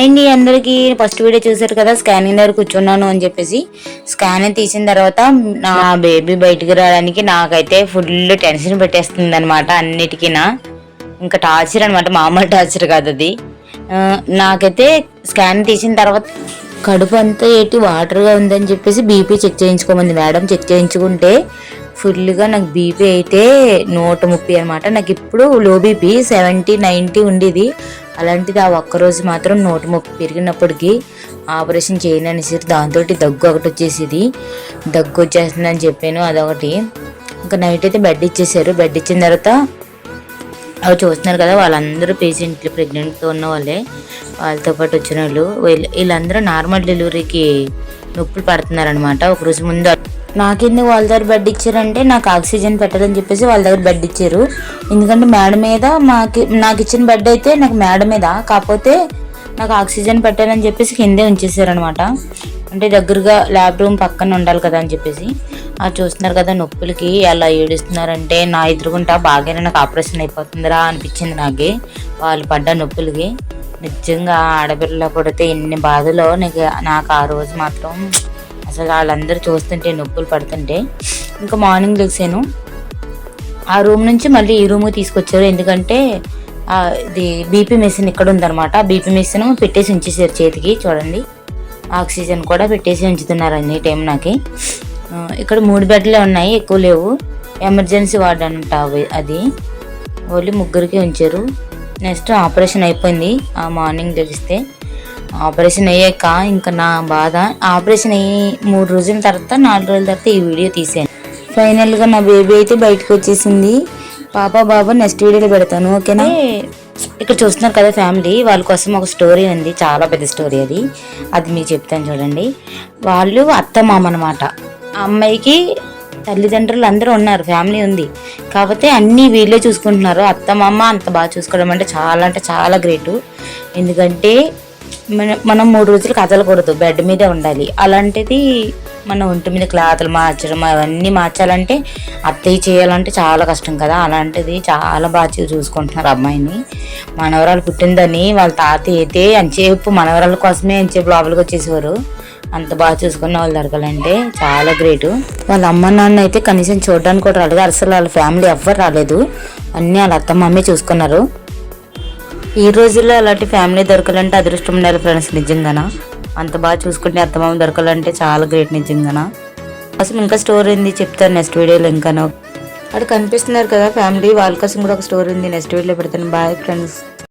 And అందరికీ first video చూసారు కదా స్కానింగ్ దగ్గర కూర్చున్నాను అని చెప్పేసి. స్కానింగ్ తీసిన తర్వాత నా బేబీ బయటికి రావడానికి నాకైతే ఫుల్ టెన్షన్ పెట్టేస్తుంది అనమాట అన్నిటికీనా ఇంకా టార్చర్ అనమాట మామూలు టార్చర్ కాదు అది. నాకైతే స్కాన్ తీసిన తర్వాత కడుపు అంతా ఏంటి వాటర్గా ఉందని చెప్పేసి బీపీ చెక్ చేయించుకోమంది. మేడం చెక్ చేయించుకుంటే ఫుల్గా నాకు బీపీ అయితే నూట ముప్పై అనమాట నాకు ఇప్పుడు లో బీపీ సెవెంటీ నైంటీ ఉండేది. అలాంటిది ఆ ఒక్కరోజు మాత్రం నూట ముప్పై పెరిగినప్పటికీ ఆపరేషన్ చేయను అనేసి దాంతో దగ్గు ఒకటి వచ్చేసేది. దగ్గు వచ్చేస్తుందని చెప్పాను అదొకటి. ఇంకా నైట్ అయితే బెడ్ ఇచ్చేసారు. బెడ్ ఇచ్చిన తర్వాత అవి చూస్తున్నారు కదా వాళ్ళందరూ పేషెంట్లు ప్రెగ్నెంట్తో ఉన్న వాళ్ళే. వాళ్ళతో పాటు వచ్చిన వాళ్ళు. వీళ్ళ- వీళ్ళందరూ నార్మల్ డెలివరీకి నొప్పులు పడుతున్నారనమాట ఒక రోజు ముందు నాకెందుకు వాళ్ళ దగ్గర బెడ్ ఇచ్చారంటే నాకు ఆక్సిజన్ పెట్టదని చెప్పేసి వాళ్ళ దగ్గర బెడ్ ఇచ్చారు. ఎందుకంటే మేడ మీద మాకి నాకు ఇచ్చిన బెడ్ అయితే నాకు మేడ మీద కాకపోతే నాకు ఆక్సిజన్ పెట్టాలని చెప్పేసి కిందే ఉంచేసారనమాట అంటే దగ్గరగా ల్యాబ్ రూమ్ పక్కన ఉండాలి కదా అని చెప్పేసి. ఆ చూస్తున్నారు కదా నొప్పులకి ఎలా ఏడుస్తున్నారంటే నా ఎదురుగుంటా బాగానే నాకు ఆపరేషన్ అయిపోతుందిరా అనిపించింది నాకే. వాళ్ళు పడ్డ నొప్పులకి. నిజంగా ఆడపిల్ల పడితే ఎన్ని బాధలో నాకు నాకు ఆ రోజు మాత్రం అసలు వాళ్ళందరూ చూస్తుంటే నొప్పులు పడుతుంటే ఇంకా మార్నింగ్ లెగ్సాను ఆ రూమ్ నుంచి మళ్ళీ ఈ రూమ్ తీసుకొచ్చారు. ఎందుకంటే ఇది బీపీ మెషిన్ ఇక్కడ ఉందన్నమాట. బీపీ మెషిన్ పెట్టేసి ఉంచేసారు చేతికి చూడండి. ఆక్సిజన్ కూడా పెట్టేసి ఉంచుతున్నారు అన్ని టైం నాకి. ఇక్కడ మూడు బెడ్లే ఉన్నాయి ఎక్కువ లేవు. ఎమర్జెన్సీ వార్డ్ అంట అవి అది. ఓన్లీ ముగ్గురికి ఉంచారు. నెక్స్ట్ ఆపరేషన్ అయిపోయింది ఆ మార్నింగ్ తెలిస్తే ఆపరేషన్ అయ్యాక ఇంకా నా బాధ. ఆపరేషన్ అయ్యి మూడు రోజుల తర్వాత నాలుగు రోజుల తర్వాత ఈ వీడియో తీసాను ఫైనల్గా నా బేబీ అయితే బయటకు వచ్చేసింది. పాప బాబు నెక్స్ట్ వీడియోలో పెడతాను ఓకేనా? ఇక్కడ చూస్తున్నారు కదా ఫ్యామిలీ వాళ్ళ కోసం ఒక స్టోరీ ఉంది. చాలా పెద్ద స్టోరీ అది. అది మీకు చెప్తాను చూడండి. వాళ్ళు అత్త మామ అనమాట అమ్మాయికి తల్లిదండ్రులు అందరూ ఉన్నారు ఫ్యామిలీ ఉంది. కాకపోతే అన్నీ వీళ్ళే చూసుకుంటున్నారు. అత్త మామ అంత బాగా చూసుకోవడం అంటే చాలా అంటే చాలా గ్రేటు ఎందుకంటే మనం మూడు రోజులు కదలకూడదు బెడ్ మీదే ఉండాలి. అలాంటిది మన ఒంటి మీద క్లాతులు మార్చడం అవన్నీ మార్చాలంటే అత్తయ్య చేయాలంటే చాలా కష్టం కదా. అలాంటిది చాలా బాగా చూ- చూసుకుంటున్నారు అమ్మాయిని. మనవరాలు పుట్టిందని వాళ్ళ తాత అయితే అంచేపు మనవరాల కోసమే అంచేపు లోపలికి వచ్చేసేవారు. అంత బాగా చూసుకున్న వాళ్ళు దొరకాలంటే చాలా గ్రేట్. వాళ్ళ అమ్మ నాన్న అయితే కనీసం చూడడానికి కూడా రాలేదు. అసలు వాళ్ళ ఫ్యామిలీ ఎవ్వరు రాలేదు. అన్నీ వాళ్ళ అత్త మమ్మీ చూసుకున్నారు. ఈ రోజుల్లో అలాంటి ఫ్యామిలీ దొరకాలంటే అదృష్టం ఉండాలి ఫ్రెండ్స్ నిజంగానా? అంత బాగా చూసుకుంటే అత్తమామ దొరకాలంటే చాలా గ్రేట్ నిజంగానా? అసలు ఇంకా స్టోరీ ఉంది చెప్తాను నెక్స్ట్ వీడియోలో ఇంకా అక్కడ కనిపిస్తున్నారు కదా ఫ్యామిలీ వాళ్ళ కోసం కూడా ఒక స్టోరీ ఉంది. నెక్స్ట్ వీడియోలో పెడతాను. Bye friends